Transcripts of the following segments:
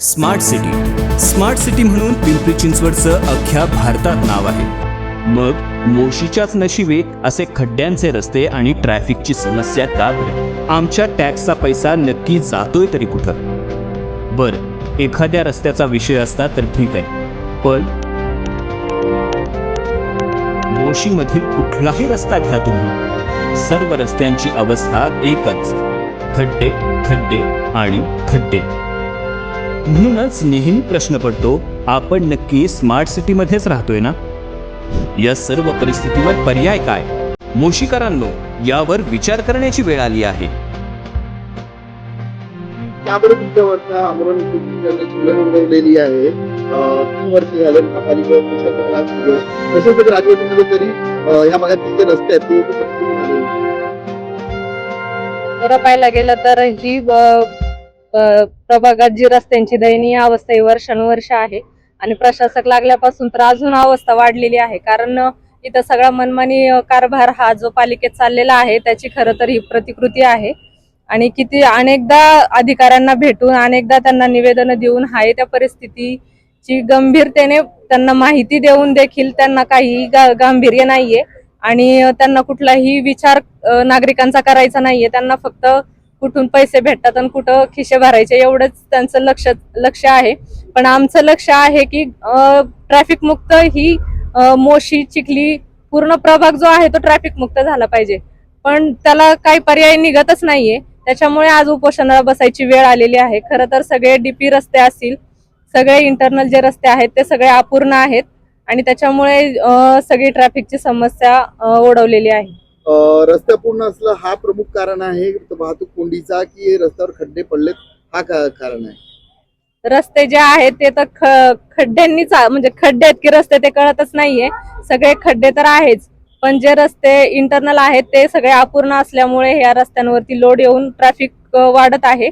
Smart city. Smart city म्हणून पिंपरी चिंचवडचं अख्ख्या भारतात नाव आहे. मग मोशीच्याच नशिबे असे खड्ड्यांचे रस्ते आणि ट्रॅफिकची समस्या का आमच्या टॅक्सचा पैसा नक्की जातोय तरी कुठं? बरं एखाद्या रस्त्याचा विषय असता तर ठीक आहे. पण मोशीमधील कुठलाही रस्ता घ्या तुम्ही. सर्व रस्त्यांची अवस्था एकच. खड्डे खड्डे आणि खड्डे. म्हणूनच नेहमी प्रश्न पडतो आपण नक्की स्मार्ट सिटीमध्येच राहतोय ना या सर्व परिस्थितीवर पर्याय काय मोशीकरांनो यावर विचार करण्याची वेळ आली आहे त्यामुळे नोंदवलेली आहे तीन वर्ष झाले महापालिका. तसेच तरी ह्या भागातील जे रस्ते आहेत ते. खरं पाहायला गेलं तर ही प्रभागात जी रस्त्यांची दयनीय अवस्था ही वर्षानुवर्ष आहे आणि प्रशासक लागल्यापासून तर अजून अवस्था वाढलेली आहे. कारण इथं सगळा मनमानी कारभार हा जो पालिकेत चाललेला आहे त्याची खरं तर ही प्रतिकृती आहे. आणि किती अनेकदा अधिकाऱ्यांना भेटून अनेकदा त्यांना निवेदन देऊन हाय त्या परिस्थितीची गंभीरतेने त्यांना माहिती देऊन देखील त्यांना काही गांभीर्य नाहीये. आणि त्यांना कुठलाही विचार नागरिकांचा करायचा नाहीये. त्यांना फक्त कुठून पैसे भेटतात आणि कुठं खिशे भरायचे एवढंच त्यांचं लक्ष लक्ष आहे. पण आमचं लक्ष आहे की ट्रॅफिक मुक्त ही मोशी चिखली पूर्ण प्रभाग जो आहे तो ट्रॅफिक मुक्त झाला पाहिजे. पण त्याला काही पर्याय निघतच नाहीये. त्याच्यामुळे आज उपोषणाला बसायची वेळ आलेली आहे. खरं तर सगळे डीपी रस्ते असतील सगळे इंटरनल जे रस्ते आहेत ते सगळे अपूर्ण आहेत आणि त्याच्यामुळे सगळी ट्रॅफिकची समस्या ओढवलेली आहे. रस्ता पूर्ण असलं हा प्रमुख कारण आहे वाहतूक कोंडीचा की रस्त्यावर खड्डे पडलेत हा कारण आहे? रस्ते जे आहेत ते तर खड्ड्यांनीच म्हणजे खड्डे आहेत की रस्ते ते कळतच नाहीये. सगळे खड्डे तर आहेच. पण जे रस्ते इंटरनल आहेत ते सगळे अपूर्ण असल्यामुळे या रस्त्यांवरती लोड येऊन ट्रॅफिक वाढत आहे.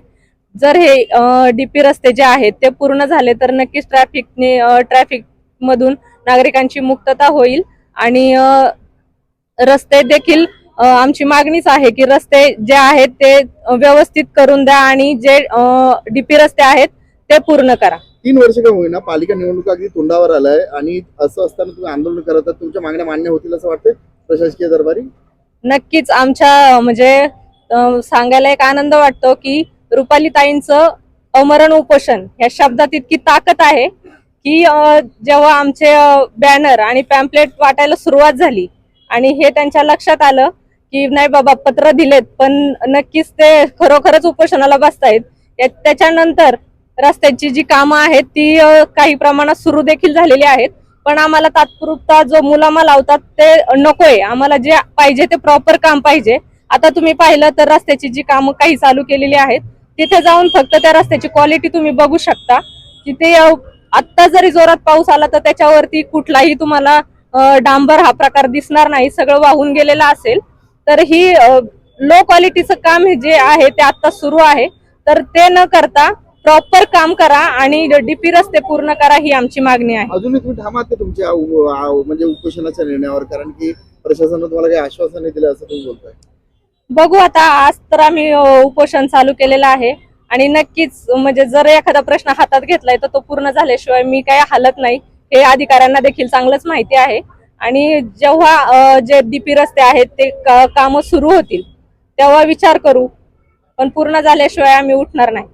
जर हे डीपी रस्ते जे आहेत ते पूर्ण झाले तर नक्कीच ट्रॅफिकने ट्रॅफिक मधून नागरिकांची मुक्तता होईल. आणि रस्ते देखील आमची मागणीच आहे की रस्ते जे आहेत ते व्यवस्थित करून द्या आणि जे डीपी रस्ते आहेत ते पूर्ण करा. तीन वर्ष का होईना पालिका निवडणूक अगदी तोंडावर आलाय आणि असं असताना तुम्ही आंदोलन करत आहात तुमच्या मागण्या मान्य होतील असं वाटतंय प्रशासकीय दरबारी? नक्कीच आमच्या म्हणजे सांगायला एक आनंद वाटतो की रुपाली ताईंचं अमरण उपोषण या शब्दात इतकी ताकद आहे की जेव्हा आमचे बॅनर आणि पॅम्पलेट वाटायला सुरुवात झाली आणि हे त्यांच्या लक्षात आलं की नाही बाबा पत्र दिलेत पण नक्कीच ते खरोखरच उपोषणाला बसतायत. त्याच्यानंतर रस्त्याची जी कामं आहेत ती काही प्रमाणात सुरू देखील झालेली आहेत. पण आम्हाला तात्पुरता जो मुलामा लावतात ते नकोय. आम्हाला जे पाहिजे ते प्रॉपर काम पाहिजे. आता तुम्ही पाहिलं तर रस्त्याची जी कामं काही चालू केलेली आहेत तिथे जाऊन फक्त त्या रस्त्याची क्वालिटी तुम्ही बघू शकता. की ते आत्ता जरी जोरात पाऊस आला तर त्याच्यावरती कुठलाही तुम्हाला डांबर हा प्रकार दिसणार नाही सगळं वाहून गेलेलं असेल तर ही लो क्वालिटीचं काम हे जे आहे ते आता सुरू आहे. तर ते न करता प्रॉपर काम करा आणि डीपी रस्ते पूर्ण करा ही आमची मागणी आहे. अजूनही तुम्ही का तुमच्या म्हणजे उपोषणाच्या निर्णयावर कारण की प्रशासनानं तुम्हाला काही आश्वासन दिलं असं तुम्ही बोलताय. बघू आता आज तर आम्ही उपोषण चालू केलेलं आहे आणि नक्कीच म्हणजे जर एखादा प्रश्न हातात घेतलाय तर तो पूर्ण झाल्याशिवाय मी काही हालत नाही. हे अधिकाऱ्यांना देखील चांगलंच माहिती आहे. आणि जेव्हा जे डीपी रस्ते आहेत ते काम कामं सुरू होतील तेव्हा विचार करू. पण पूर्ण झाल्याशिवाय आम्ही उठणार नाही.